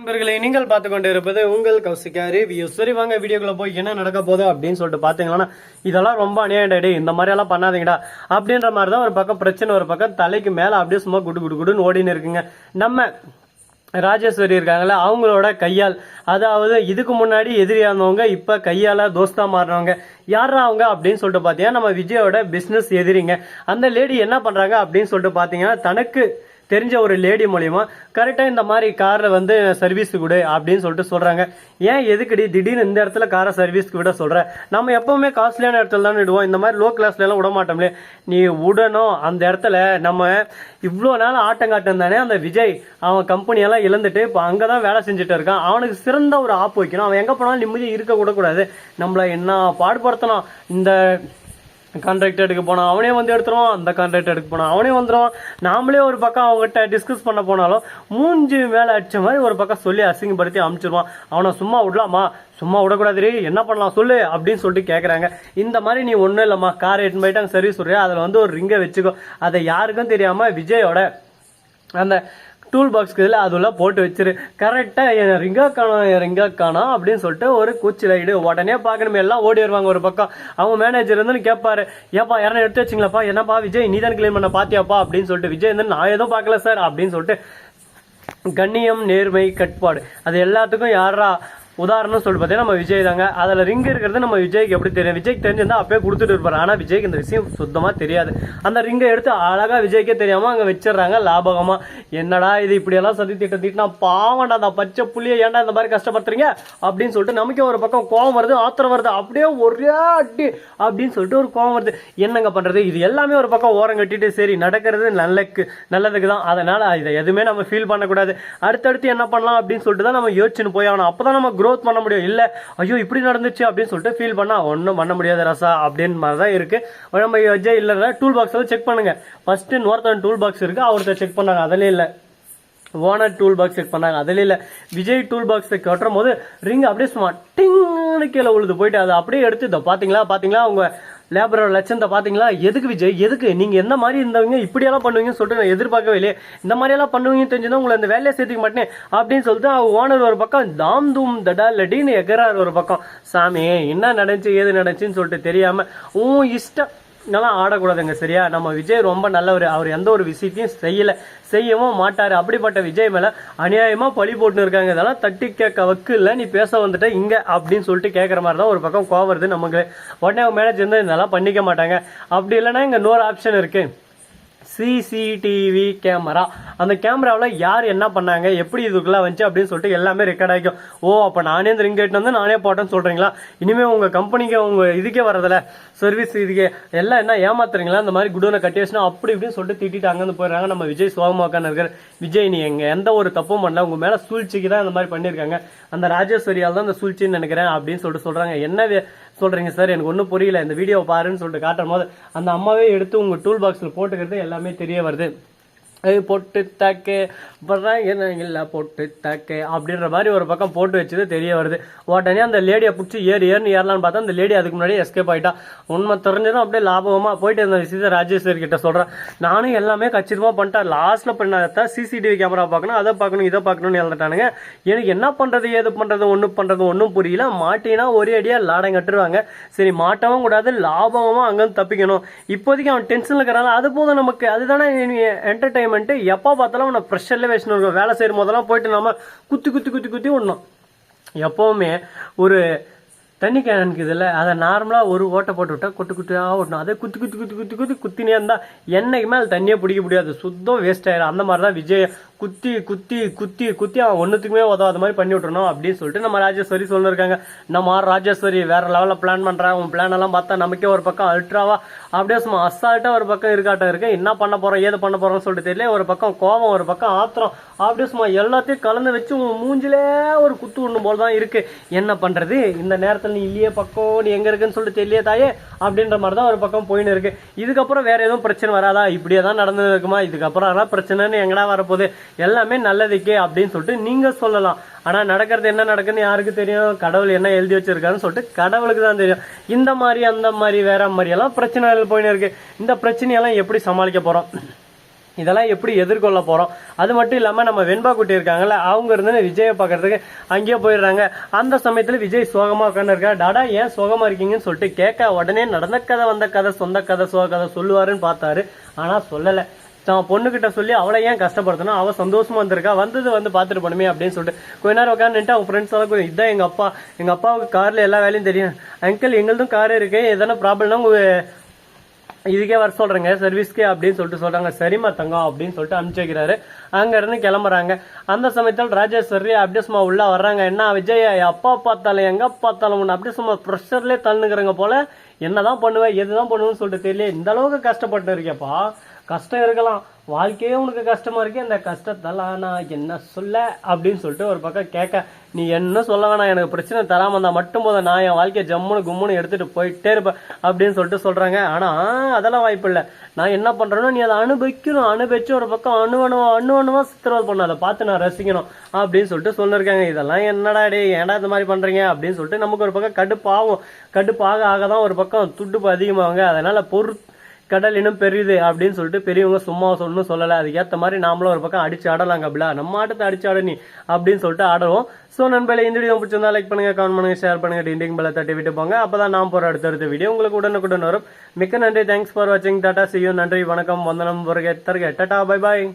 நண்பர்களை நீங்கள் பார்த்து கொண்டு இருப்பது உங்கள் கௌசிகா ரிவ்யூ சரி வாங்க வீடியோக்குள்ள போய் என்ன நடக்க போகுது அப்படின்னு சொல்லிட்டு பார்த்தீங்கன்னா இதெல்லாம் ரொம்ப அநியாயம் இந்த மாதிரி எல்லாம் பண்ணாதீங்கடா. அப்படின்ற மாதிரி தான் ஒரு பக்கம் பிரச்சனை ஒரு பக்கம் தலைக்கு மேலே அப்படியே சும்மா குடு குடு குடுன்னு ஓடின்னு இருக்குங்க. நம்ம ராஜேஸ்வரி இருக்காங்கல்ல அவங்களோட கையால். அதாவது இதுக்கு முன்னாடி எதிரியா இருந்தவங்க இப்ப கையால தோஸ்தா மாறினவங்க. யாரா அவங்க அப்படின்னு சொல்லிட்டு பாத்தீங்கன்னா நம்ம விஜயோட பிசினஸ் எதிரிங்க. அந்த லேடி என்ன பண்றாங்க அப்படின்னு சொல்லிட்டு பாத்தீங்கன்னா தனக்கு தெரிஞ்ச ஒரு லேடி மூலியமா கரெக்டாக இந்த மாதிரி காரை வந்து சர்வீஸுக்கு விடு அப்படின்னு சொல்லிட்டு சொல்கிறாங்க ஏன் எதுக்குடி? திடீர்னு இந்த இடத்துல காரை சர்வீஸ்க்கு விட சொல்கிறேன் நம்ம எப்பவுமே காஸ்ட்லியான இடத்துல தான் விடுவோம். இந்த மாதிரி லோ கிளாஸ்லலாம் விட மாட்டோம்லே நீ விடணும் அந்த இடத்துல நம்ம இவ்வளோ நாள் ஆட்டங்காட்டம் தானே அந்த விஜய் அவன் கம்பெனியெல்லாம் இழந்துட்டு இப்போ அங்கே தான் வேலை செஞ்சுட்டு இருக்கான். அவனுக்கு சிறந்த ஒரு ஆப் வைக்கணும். அவன் எங்கே போனாலும் நிம்மதியாக இருக்க கூட கூடாது. என்ன பாடுபடுத்தணும்? இந்த கான்ட்ராக்ட் எடுக்க போனோம் அவனே வந்து எடுத்துருவான் அந்த கான்ட்ராக்ட் எடுக்க போனோம் அவனே வந்துடுவான் நாமளே ஒரு பக்கம் அவங்ககிட்ட டிஸ்கஸ் பண்ண போனாலும் மூஞ்சி மேலே அடிச்ச மாதிரி ஒரு பக்கம் சொல்லி அசிங்கப்படுத்தி அமுச்சிருவான். அவனை சும்மா விடலாமா? சும்மா விடக்கூடாது என்ன பண்ணலாம் சொல்லு அப்படின்னு சொல்லிட்டு கேட்குறாங்க இந்த மாதிரி நீ ஒன்றும் இல்லைம்மா கார் எட்டு போயிட்டாங்க சர்வீஸ் சொல்றியா? அதில் வந்து ஒரு ரிங்கை வச்சுக்கோ. அதை யாருக்கும் தெரியாமல் விஜயோட அந்த டூல் பாக்ஸ்க்கு இதில் அதெல்லாம் போட்டு வச்சிரு. கரெக்டாக என் ரிங்கா காணும் என் ரிங்கா காணும் அப்படின்னு சொல்லிட்டு ஒரு கூச்சில் இடு. உடனே பார்க்கணுமே எல்லாம் ஓடி வருவாங்க ஒரு பக்கம். அவங்க மேனேஜர் வந்து கேட்பாரு ஏப்பா யாரும் எடுத்து வச்சிங்களாப்பா? என்னப்பா விஜய் நீ தான் கிளீன் பண்ண பாத்தியாப்பா? அப்படின்னு சொல்லிட்டு விஜய் வந்து நான் எதுவும் பார்க்கல சார் அப்படின்னு சொல்லிட்டு கண்ணியம் நேர்மை கட்பாடு அது எல்லாத்துக்கும் யாரா உதாரணம் சொல்லிட்டு பார்த்தீங்கன்னா நம்ம விஜய் தாங்க. அதில் ரிங் இருக்கிறது நம்ம விஜய்க்கு எப்படி தெரியும்? விஜய்க்கு தெரிஞ்சிருந்தா அப்பயே கொடுத்துட்டு இருப்பார். ஆனால் விஜய்க்கு இந்த விஷயம் சுத்தமாக தெரியாது. அந்த ரிங்கை எடுத்து அழகாக விஜய்க்கே தெரியாமல் அங்கே வச்சிடுறாங்க லாபகமாக என்னடா இது இப்படியெல்லாம் சதி திட்ட திட்டினா பாவண்டா அந்த பச்சை புள்ளியை ஏன்டா இந்த மாதிரி கஷ்டப்படுத்துறீங்க? அப்படின்னு சொல்லிட்டு நமக்கே ஒரு பக்கம் கோவம் வருது ஆத்திரம் வருது. அப்படியே ஒரே அடி அப்படின்னு சொல்லிட்டு ஒரு கோவம் வருது. என்னங்க பண்ணுறது இது எல்லாமே ஒரு பக்கம் ஓரம் கட்டிட்டு சரி நடக்கிறது நல்லக்கு நல்லதுக்கு தான். அதனால் இதை எதுவுமே நம்ம ஃபீல் பண்ணக்கூடாது. அடுத்தடுத்து என்ன பண்ணலாம் அப்படின்னு சொல்லிட்டு தான் நம்ம யோசிச்சுன்னு போய் ஆகணும். அப்போ தான் நம்ம க்ரோத் பண்ண முடியும். இல்லை ஐயோ இப்படி நடந்துச்சு அப்படின்னு சொல்லிட்டு ஃபீல் பண்ணால் ஒன்றும் பண்ண முடியாது ரசா அப்படின்னு மாதிரி தான் இருக்குது நம்ம விஜய் இல்லைன்னா டூல் பாக்ஸ் வந்து செக் பண்ணுங்க. ஃபஸ்ட்டு இன்னொருத்தன் டூல் பாக்ஸ் இருக்குது அவர்த்த செக் பண்ணாங்க அதிலே இல்லை. ஓனர் டூல் பாக்ஸ் செக் பண்ணாங்க அதில் இல்லை. விஜய் டூல் பாக்ஸ் கட்டுற போது ரிங் அப்படியே சும்மா டிங்னு கீழே உழுது போயிட்டு அதை அப்படியே எடுத்து இதை பார்த்தீங்களா பார்த்தீங்களா அவங்க லேபரோட லட்சத்தை பார்த்தீங்களா? எதுக்கு விஜய்? எதுக்கு? நீங்கள் எந்த மாதிரி இருந்தவங்க இப்படியெல்லாம் பண்ணுவீங்கன்னு சொல்லிட்டு நான் எதிர்பார்க்கவே இல்லையே. இந்த மாதிரியெல்லாம் பண்ணுவீங்கன்னு தெரிஞ்சுதான் உங்களை அந்த வேலையை சேர்த்துக்க மாட்டேன் அப்படின்னு சொல்லிட்டு அவங்க ஓனர் ஒரு பக்கம் தாம் தூம் தடா லடின்னு எகரார் ஒரு பக்கம். சாமி என்ன நடந்துச்சு? ஏது நடந்துச்சுன்னு சொல்லிட்டு தெரியாமல் உன் இஷ்டம் இதெல்லாம் ஆடக்கூடாதுங்க சரியா? நம்ம விஜய் ரொம்ப நல்லவர். அவர் எந்த ஒரு விஷயத்தையும் செய்யலை. செய்யவும் மாட்டார். அப்படிப்பட்ட விஜய் மேலே அநியாயமாக பழி போட்டுன்னு இருக்காங்க. இதெல்லாம் தட்டி கேட்க வக்கு இல்லை. நீ பேச வந்துட்ட இங்கே அப்படின்னு சொல்லிட்டு கேட்குற மாதிரி தான் ஒரு பக்கம் கோவம் வருது. நமக்கு உடனே அவங்க மேனேஜர் வந்து இதெல்லாம் பண்ணிக்க மாட்டாங்க. அப்படி இல்லைன்னா இங்கே இன்னொரு ஆப்ஷன் இருக்குது சிசிடிவி கேமரா அந்த கேமராவில் யார் என்ன பண்ணாங்க எப்படி இதுக்குள்ள வந்துச்சு அப்படின்னு சொல்லிட்டு எல்லாமே ரெக்கார்ட் ஆகிக்கும். ஓ அப்போ நானே இந்த ரிங் வந்து நானே போட்டேன்னு சொல்கிறீங்களா இனிமேல் உங்கள் கம்பெனிக்கு உங்கள் இதுக்கே வரதில்ல சர்வீஸ் இதுக்கே. எல்லாம் என்ன ஏமாத்துறீங்களா? இந்த மாதிரி குடோனை கட்டி வச்சுனா அப்படி இப்படின்னு சொல்லிட்டு திட்டிட்டு அங்கேருந்து போயிடுறாங்க நம்ம விஜய் சோகமாக்கான இருக்கார் விஜய் நீ எங்கள் எந்த ஒரு தப்பும் பண்ணல. உங்கள் மேலே சூழ்ச்சிக்கு தான் இந்த மாதிரி பண்ணியிருக்காங்க. அந்த ராஜேஸ்வரியால் தான் அந்த சூழ்ச்சின்னு நினைக்கிறேன் அப்படின்னு சொல்லிட்டு சொல்கிறாங்க என்ன சொல்கிறீங்க சார் எனக்கு ஒன்றும் புரியல. இந்த வீடியோ பாருன்னு சொல்லிட்டு காட்டும் போது அந்த அம்மாவே எடுத்து உங்கள் டூல் பாக்ஸில் போட்டுக்கிறது எல்லாமே தெரிய வருது. பொட்டு தாக்கு அப்புறம் என்ன இல்லை பொட்டு தாக்கு அப்படின்ற மாதிரி ஒரு பக்கம் போட்டு வச்சது தெரிய வருது. உடனே அந்த லேடியை பிடிச்சி ஏறி ஏறுன்னு ஏறலான்னு பார்த்தா அந்த லேடி அதுக்கு முன்னாடி எஸ்கேப் ஆகிட்டா உண்மை தெரிஞ்சதும் அப்படியே லாபகமாக போயிட்டு இருந்த விஷயத்தை ராஜேஸ்வரி கிட்ட சொல்கிறேன் நானும் எல்லாமே கச்சிதமாக பண்ணிட்டேன் லாஸ்ட்டில் பண்ணாதான் சிசிடிவி கேமரா பார்க்கணும் அதை பார்க்கணும் இதை பார்க்கணும்னு எழுதிட்டானுங்க எனக்கு என்ன பண்ணுறது ஏது பண்ணுறது ஒன்றும் பண்ணுறது ஒன்றும் புரியல. மாட்டினா ஒரே அடியாக லாடம் கட்டுருவாங்க சரி மாட்டவும் கூடாது லாபகமா அங்கேருந்து தப்பிக்கணும். இப்போதைக்கு அவன் டென்ஷனில் இருக்கிறாங்க அது போதும் நமக்கு. அதுதானே என்டர்டைன்மெண்ட் எப்போ பார்த்தாலும் அவனை ப்ரெஷரில் வச்சுன்னு இருக்கும். வேலை செய்யும் போதெல்லாம் போயிட்டு நம்ம குத்தி குத்தி குத்தி குத்தி விடணும். எப்போவுமே ஒரு தண்ணி கேனுக்கு இதில் அதை நார்மலாக ஒரு ஓட்டை போட்டு விட்டா கொட்டு குட்டியாக ஓட்டணும். அதே குத்தி குத்தி குத்தி குத்தி குத்தி குத்தினே இருந்தால் என்னைக்குமே அது தண்ணியே பிடிக்க முடியாது. சுத்தம் வேஸ்ட் ஆயிடும் அந்த மாதிரி தான் விஜய் குத்தி குத்தி குத்தி குத்தி அவன் ஒன்றுத்துக்குமே உதவாத மாதிரி பண்ணி விட்டுறணும் அப்படின்னு சொல்லிட்டு நம்ம ராஜேஸ்வரி சொல்லிருக்காங்க. நம்ம ராஜேஸ்வரி வேற லெவலில் பிளான் பண்ணுறாங்க உன் பிளான் எல்லாம் பார்த்தா நமக்கே ஒரு பக்கம் அல்ட்ராவா அப்படியே சும்மா அசால்ட்டாக ஒரு பக்கம் இருக்காட்டம் இருக்கு. என்ன பண்ண போறோம் ஏது பண்ண போறோம்னு சொல்லிட்டு தெரியல ஒரு பக்கம் கோபம் ஒரு பக்கம் ஆத்திரம். அப்படியே சும்மா எல்லாத்தையும் கலந்து வச்சு உன் மூஞ்சிலே ஒரு குத்து உண்ணும் போல தான் இருக்கு. என்ன பண்றது? இந்த நேரத்தில் நீ இல்லையே பக்கம் நீ எங்க இருக்குன்னு சொல்லிட்டு தெரியலையே தாயே அப்படின்ற மாதிரி தான் ஒரு பக்கம் போயின்னு இருக்கு. இதுக்கப்புறம் வேற எதுவும் பிரச்சனை வராதா? இப்படியே தான் நடந்து இருக்குமா? இதுக்கப்புறம் அதான் பிரச்சனைன்னு எங்கடா வரப்போகுது? எல்லாமே நல்லதுக்கே அப்படின்னு சொல்லிட்டு நீங்க சொல்லலாம். ஆனா நடக்கிறது என்ன நடக்குதுன்னு யாருக்கு தெரியும்? கடவுள் என்ன எழுதி வச்சிருக்காருன்னு சொல்லிட்டு கடவுளுக்கு தான் தெரியும். இந்த மாதிரி அந்த மாதிரி வேற மாதிரி எல்லாம் பிரச்சனைகள் போயின்னு இருக்கு. இந்த பிரச்சனையெல்லாம் எப்படி சமாளிக்க போறோம்? இதெல்லாம் எப்படி எதிர்கொள்ள போறோம்? அது மட்டும் இல்லாம நம்ம வெண்பா குட்டி இருக்காங்கல்ல அவங்க இருந்து விஜயை பார்க்கறதுக்கு அங்கேயே போயிடுறாங்க. அந்த சமயத்துல விஜய் சோகமா உட்காந்துருக்கா டாடா ஏன் சோகமா இருக்கீங்கன்னு சொல்லிட்டு கேட்க உடனே நடந்த கதை வந்த கதை சொந்த கதை சோக கதை சொல்லுவாருன்னு பார்த்தாரு. ஆனா சொல்லல. தான் பொண்ணுகிட்ட சொல்லி அவளை ஏன் கஷ்டப்படுத்தணும்? அவள் சந்தோஷமா வந்திருக்கா வந்தது வந்து பார்த்துட்டு போணுமே அப்படின்னு சொல்லிட்டு கொஞ்ச நேரம் உட்காந்துட்டு அவங்க ஃப்ரெண்ட்ஸ் எல்லாம் இதான் எங்க அப்பா. எங்க அப்பாவுக்கு கார்ல எல்லா வேலையும் தெரியும். அங்கிள் எங்களுதும் கார் இருக்கு. எதனா ப்ராப்ளம்னா உங்க இதுக்கே வர சொல்றேங்க. சர்வீஸ்க்கே அப்படின்னு சொல்லிட்டு சொல்றாங்க. சரிம்மா தங்கம் அப்படின்னு சொல்லிட்டு அனுப்பிச்சு வைக்கிறாரு. அங்க இருந்து கிளம்புறாங்க. அந்த சமயத்தில் ராஜேஸ்வரி அப்படியே சும்மா உள்ள வர்றாங்க. என்ன விஜய் அப்பா பார்த்தாலும் எங்க பார்த்தாலும் ஒன்று அப்படியே சும்மா ப்ரெஷர்லேயே தள்ளுங்கிறங்க போல. என்னதான் பண்ணுவேன் எதுதான் பண்ணுவேன்னு சொல்லிட்டு தெரியல இந்த அளவுக்கு கஷ்டப்பட்டு இருக்கேப்பா கஷ்டம் இருக்கலாம். வாழ்க்கையே உனக்கு கஷ்டமா இருக்கு இந்த கஷ்டத்தெல்லாம் நான் என்ன சொல்ல அப்படின்னு சொல்லிட்டு ஒரு பக்கம் கேட்க நீ என்ன சொல்ல வேணாம் எனக்கு பிரச்சனை தராம இருந்தா மட்டும் போதும். நான் என் வாழ்க்கையை ஜம்முன்னு கும்முன்னு எடுத்துட்டு போயிட்டே இருப்பேன் அப்படின்னு சொல்லிட்டு சொல்றாங்க. ஆனா அதெல்லாம் வாய்ப்பு இல்லை. நான் என்ன பண்ணுறேனோ நீ அதை அனுபவிக்கணும். அனுபவிச்சு ஒரு பக்கம் அணு அணுவா அணு அணுவா பண்ண. அதை பார்த்து நான் ரசிக்கணும் அப்படின்னு சொல்லிட்டு சொல்லிருக்காங்க. இதெல்லாம் என்னடா டே ஏன்டா இந்த மாதிரி பண்றீங்க? அப்படின்னு சொல்லிட்டு நமக்கு ஒரு பக்கம் கடுப்பாகும் கடுப்பாக ஆக தான் ஒரு பக்கம் துடுப்பு அதிகமாகுங்க. அதனால பொறுத்து கடல் இன்னும் பெரியது அப்படின்னு சொல்லிட்டு பெரியவங்க சும்மா சொல்லணும் சொல்லலை. அதுக்கேற்ற மாதிரி நாமளும் ஒரு பக்கம் அடிச்சு ஆடலாங்க அப்படிலா நம்ம ஆட்டத்தை அடிச்சு ஆட நீ அப்படின்னு சொல்லிட்டு ஆடுவோம். ஸோ நண்பர்களே இந்த வீடியோ பிடிச்சிருந்தா லைக் பண்ணுங்க கமெண்ட் பண்ணுங்க ஷேர் பண்ணுங்க டிண்டிங் பெல்ல தட்டி விட்டு போங்க. அப்பதான் நான் போற அடுத்தடுத்த வீடியோ உங்களுக்கு உடனுக்குடன் வரும். மிக்க நன்றி. தேங்க்ஸ் ஃபார் வாட்சிங் டாடா சியூ நன்றி வணக்கம். வந்தனம் வருக தருக. Tata bye bye